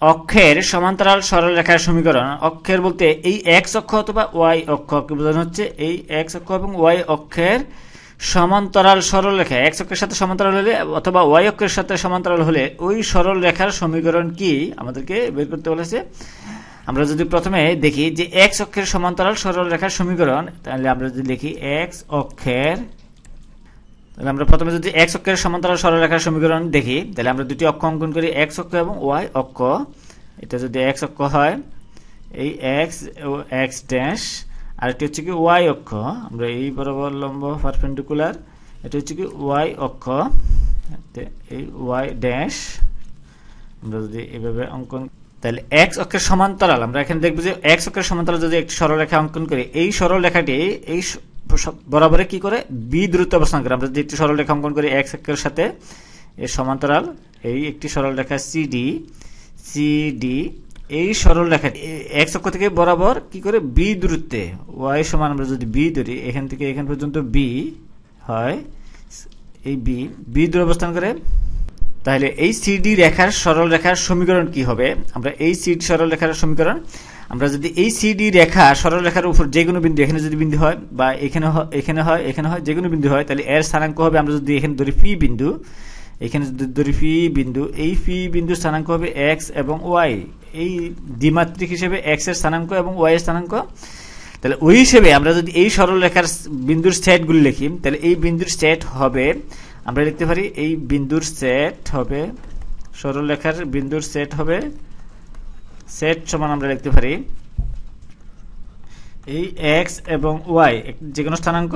অক্ষের সমান্তরাল সরলরেখার সমীকরণ। অক্ষের বলতে এই এক্স অক্ষ অথবা ওয়াই অক্ষ বোঝানো হচ্ছে? এই এক্স অক্ষ এবং ওয়াই অক্ষের সমান্তরাল সরলরেখা এক্স অক্ষের সাথে সমান্তরাল হলে অথবা ওয়াই অক্ষের সাথে সমান্তরাল হলে ওই সরল রেখার সমীকরণ কি? আমাদেরকে বের করতে বলেছে। আমরা যদি প্রথমে দেখি যে এক্স অক্ষের সমান্তরাল সরল রেখার সমীকরণ, তাহলে আমরা যদি লিখি এক্স অক্ষের তাহলে আমরা প্রথমে যদি এক্স অক্ষের সমান্তরাল সরলরেখার সমীকরণ দেখি, তাহলে আমরা দুটি অক্ষ অঙ্কন করি এক্স অক্ষ এবং ওয়াই অক্ষ। এটা যদি এক্স অক্ষ হয়, এই এক্স ও এক্স ড্যাশ আরেকটি হচ্ছে কি ওয়াই অক্ষ। আমরা এই বরাবর লম্ব পারপেন্ডিকুলার, এটা হচ্ছে কি ওয়াই অক্ষ। এই ওয়াই ড্যাশ আমরা যদি এইভাবে অঙ্কন, তাহলে এক্স অক্ষের সমান্তরাল, আমরা এখানে দেখব যে এক্স অক্ষের সমান্তরাল যদি একটি সরলরেখা অঙ্কন করি, এই সরলরেখাটি, এই বরাবরে কি করে? বি দূরত্ব অবস্থান করে। আমরা যদি একটি সরলরেখা অঙ্কন করি, এক্স অক্ষের সাথে এর সমান্তরাল, এই একটি সরলরেখা সিডি সিডি এই সরল রেখা এক্স অক্ষ থেকে বরাবর কি করে? বি দূরত্বে। ওয়াই সমান আমরা যদি বি ধরি, এখান থেকে এখান পর্যন্ত বি হয়, এই বি বি দূর অবস্থান করে। তাহলে এই সিডি রেখার সরল রেখার সমীকরণ কি হবে? আমরা এই সিডি সরল রেখার সমীকরণ আমরা যদি এই সিডি রেখা, সরল রেখার উপর যে কোনো বিন্দু এখানে যদি বিন্দু হয় বা এখানে এখানে হয় এখানে হয়, যে কোনো বিন্দু হয়, তাহলে এর স্থানাঙ্ক হবে আমরা যদি এখানে ধরি ফি বিন্দু, এখানে যদি ধরি ফি বিন্দু, এই ফি বিন্দু স্থানাঙ্ক হবে এক্স এবং ওয়াই এই দ্বিমাত্রিক হিসেবে এক্সের স্থানাঙ্ক এবং ওয়াই এর স্থানাঙ্ক। তাহলে ওই হিসেবে আমরা যদি এই সরল রেখার বিন্দুর সেটগুলি লিখি, তাহলে এই বিন্দুর সেট হবে, আমরা লিখতে পারি এই বিন্দুর সেট হবে, সরল রেখার বিন্দুর সেট হবে সেট সমান আমরা লিখতে পারি। এই এক্স এবং ওয়াই যে কোনো স্থানাঙ্ক,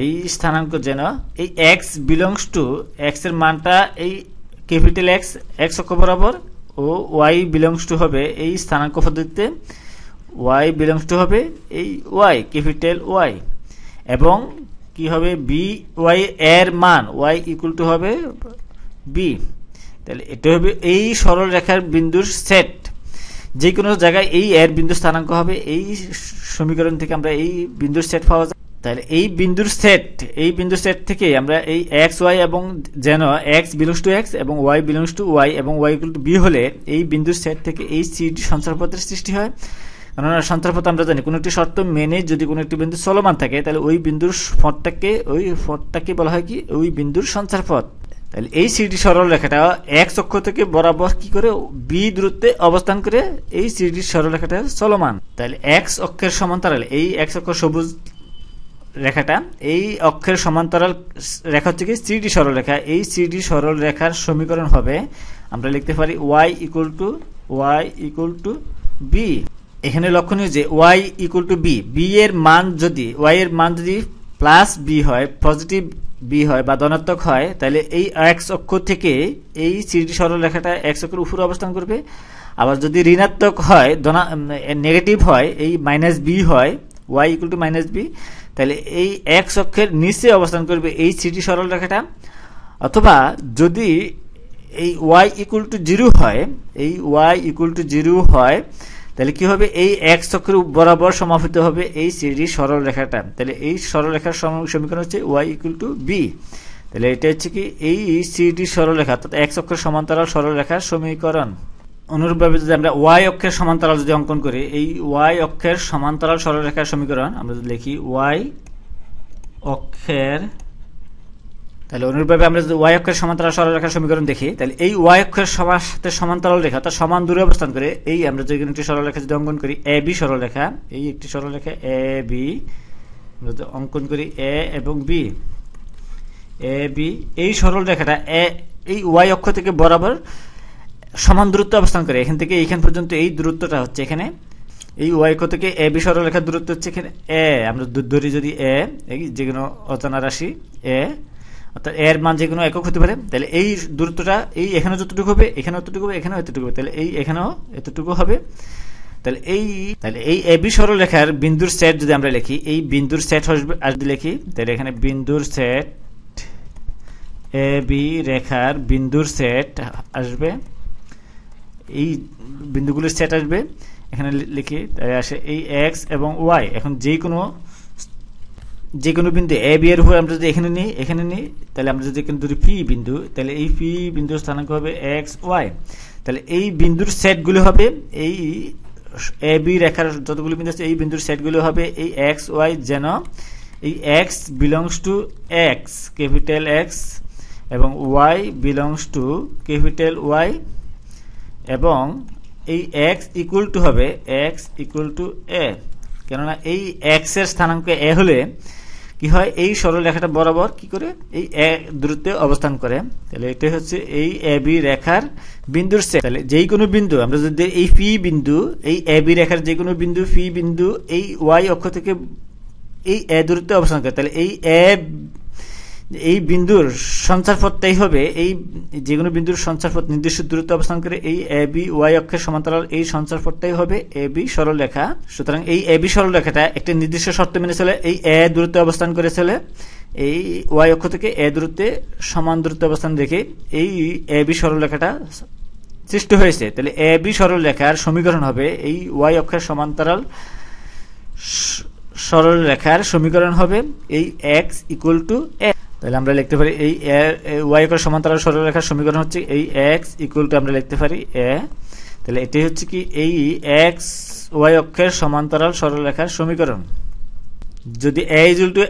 এই স্থানাঙ্ক যেন, এই এক্স বিলংস টু এক্সের মানটা এই ক্যাপিটাল এক্স এক্স অক্ষ বরাবর, ও ওয়াই বিলংস টু হবে এই স্থানাঙ্ক পদ্ধতিতে। ওয়াই বিলংস টু হবে এই ওয়াই ক্যাপিটাল ওয়াই এবং কি হবে? বি ওয়াই এর মান ওয়াই ইকুয়াল টু হবে বি তাহলে এটা হবে এই সরল রেখার বিন্দুর সেট। যে কোনো জায়গায় এই এর বিন্দু স্থানাঙ্ক হবে, এই সমীকরণ থেকে আমরা এই বিন্দুর সেট পাওয়া যায়। তাহলে এই বিন্দুর সেট এই বিন্দুর সেট থেকে আমরা এই এক্স ওয়াই এবং যেন এক্স বিলংস টু এক্স এবং ওয়াই বিলংস টু ওয়াই এবং ওয়াই টু বি হলে এই বিন্দুর সেট থেকে এই সিডি সঞ্চারপথের সৃষ্টি হয়। কেননা সঞ্চারপথ আমরা জানি, কোনো একটি শর্ত মেনে যদি কোনো একটি বিন্দু চলমান থাকে, তাহলে ওই বিন্দুর পথটাকে ওই পথটাকে বলা হয় কি? ওই বিন্দুর সঞ্চারপথ। তাহলে এই সিডি সরল রেখাটা এক্স অক্ষ থেকে বরাবর কি করে বি দূরত্বে অবস্থান করে এই সিডি সরল রেখাটা চলমান? তাহলে এক্স অক্ষের সমান্তরাল, এই এক্স অক্ষ সবুজ রেখাটা, এই অক্ষের সমান্তরাল রেখা হচ্ছে কি সিডি সরল রেখা। এই সিডি সরল রেখার সমীকরণ হবে, আমরা লিখতে পারি Y equal to Y equal to B এখানে লক্ষণীয় যে Y equal to B B এর মান যদি ওয়াই এর মান যদি প্লাস বি হয় পজিটিভ বি হয় বা ধনাত্মক হয়, তাহলে এই এক্স অক্ষ থেকে এই সিডি সরল রেখাটা এক্স অক্ষের উপরে অবস্থান করবে। আবার যদি ঋণাত্মক হয়, ধনা নেগেটিভ হয়, এই মাইনাস বি হয় Y equal to minus B তাহলে এই এক্স অক্ষের নিচে অবস্থান করবে এই সিটি সরল রেখাটা অথবা যদি এই ওয়াই ইকুয়াল টু জিরো হয়, এই ওয়াই ইকুয়াল টু জিরো হয় তাহলে কি হবে? এই এক্স অক্ষের বরাবর সমাপিত হবে এই সিডি সরল রেখাটা। তাহলে এই সরল রেখার সমীকরণ হচ্ছে ওয়াই ইকুয়াল টু বি তাহলে এটা হচ্ছে কি? এই সিডি সরল রেখা, অর্থাৎ এক্স অক্ষের সমান্তরাল সরল রেখার সমীকরণ। অনুরূপভাবে যদি আমরা ওয়াই অক্ষের সমান্তরাল যদি অঙ্কন করি, এই ওয়াই অক্ষের সমান্তরাল সরলরেখার সমীকরণ আমরা যদি লিখি ওয়াই অক্ষের তাহলে অনুরূপভাবে আমরা যদি ওয়াই অক্ষের সমান্তরাল সরলরেখার সমীকরণ দেখি, তাহলে এই ওয়াই অক্ষের সাথে সমান্তরাল রেখা অর্থাৎ সমান দূরে অবস্থান করে এই আমরা যদি একটি সরলরেখা যদি অঙ্কন করি, এ বি সরলরেখা এই একটি সরলরেখা এ বি যদি অঙ্কন করি এ এবং বি, এ বি, এই সরল রেখাটা এ, এই ওয়াই অক্ষ থেকে বরাবর সমান দূরত্ব অবস্থান করে, এখান থেকে এইখান পর্যন্ত এই দূরত্বটা হচ্ছে এখানে, এই ওয়াই অক্ষ থেকে এ বি সরলরেখার দূরত্ব হচ্ছে এখানে এ, আমরা ধরি যদি এ যে কোনো অজানা রাশি, এ অর্থাৎ এর মান যে কোনো একক হতে পারে, তাহলে এই দূরত্বটা, এই এখানে যতটুকু হবে এখানে এতটুকু হবে, এখানেও এতটুকু হবে, তাহলে এই এখানেও এতটুকু হবে। তাহলে এই তাহলে এই এবি সরলরেখার বিন্দুর সেট যদি আমরা লিখি, এই বিন্দুর সেট আসবে যদি লিখি, তাহলে এখানে বিন্দুর সেট এ বি রেখার বিন্দুর সেট আসবে। এই বিন্দুগুলির সেট আসবে। এখানে লিখি তাই আসে এই এক্স এবং ওয়াই এখন যে কোনো যে কোনো বিন্দু এ বি এর উপর আমরা যদি এখানে নিই এখানে নিই, তাহলে আমরা যদি এখানে ধরি পি বিন্দু, তাহলে এই পি বিন্দুর স্থানাঙ্ক হবে এক্স ওয়াই তাহলে এই বিন্দুর সেটগুলো হবে এই এ বি রেখার যতগুলো বিন্দু আছে, এই বিন্দুর সেটগুলো হবে এই এক্স ওয়াই যেন এই X belongs to X capital X এবং Y belongs to capital Y এবং এই এক্স ইকুয়াল টু হবে এক্স ইকুয়াল টু এ কেননা এই এক্সের স্থানাঙ্ক এ হলে কি হয়? এই সরল রেখাটা বরাবর কি করে? এই এ দূরত্বে অবস্থান করে। তাহলে এটা হচ্ছে এই এ বি রেখার বিন্দুর সেট। তাহলে যেই কোনো বিন্দু, আমরা যদি এই পি বিন্দু, এই এ বি রেখার যে কোনো বিন্দু, পি বিন্দু, এই ওয়াই অক্ষ থেকে এই এ দূরত্বে অবস্থান করে। তাহলে এই এ এই বিন্দুর সঞ্চার পথটাই হবে এই যে কোনো বিন্দুর সঞ্চার পথ নির্দিষ্ট দূরত্ব অবস্থান করে এই এ, বি, ওয়াই অক্ষের সমান্তরাল এই সঞ্চার পথটাই হবে এ, বি সরল রেখা সুতরাং এই এ, বি সরল রেখাটা একটি নির্দিষ্ট শর্ত মেনে চলে, এই এ দূরত্বে অবস্থান করে চলে, এই ওয়াই অক্ষ থেকে এ দূরত্বে সমান দূরত্বে অবস্থান রেখে এই এ, বি সরল রেখাটা সৃষ্টি হয়েছে। তাহলে এ, বি সরল রেখার সমীকরণ হবে এই ওয়াই অক্ষের সমান্তরাল সরল রেখার সমীকরণ হবে এই এক্স ইকুয়াল টু এ। তাহলে আমরা লিখতে পারি এই ওয়াই অক্ষের সমান্তরাল সরল রেখার সমীকরণ হচ্ছে এই এক্স ইকুয়াল টু আমরা লিখতে পারি এ। তাহলে এটি হচ্ছে কি এই এক্স ওয়াই অক্ষের সমান্তরাল সরল রেখার সমীকরণ। যদি A equal to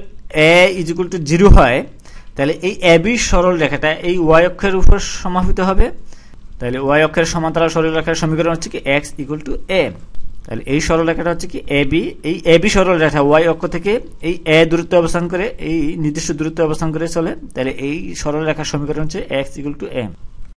A equal to zero হয়, তাহলে এই এ বি সরল রেখাটা এই ওয়াই অক্ষের উপর সমাপিত হবে। তাহলে ওয়াই অক্ষের সমান্তরাল সরলরেখার সমীকরণ হচ্ছে কি এক্স ইকুয়াল টু এ। তাহলে এই সরল রেখাটা হচ্ছে কি এ বি এই এ বি সরল রেখা ওয়াই অক্ষ থেকে এই এ দূরত্ব অবস্থান করে, এই নির্দিষ্ট দূরত্ব অবস্থান করে চলে। তাহলে এই সরল রেখার সমীকরণ হচ্ছে এক্স ইকুয়াল টু এম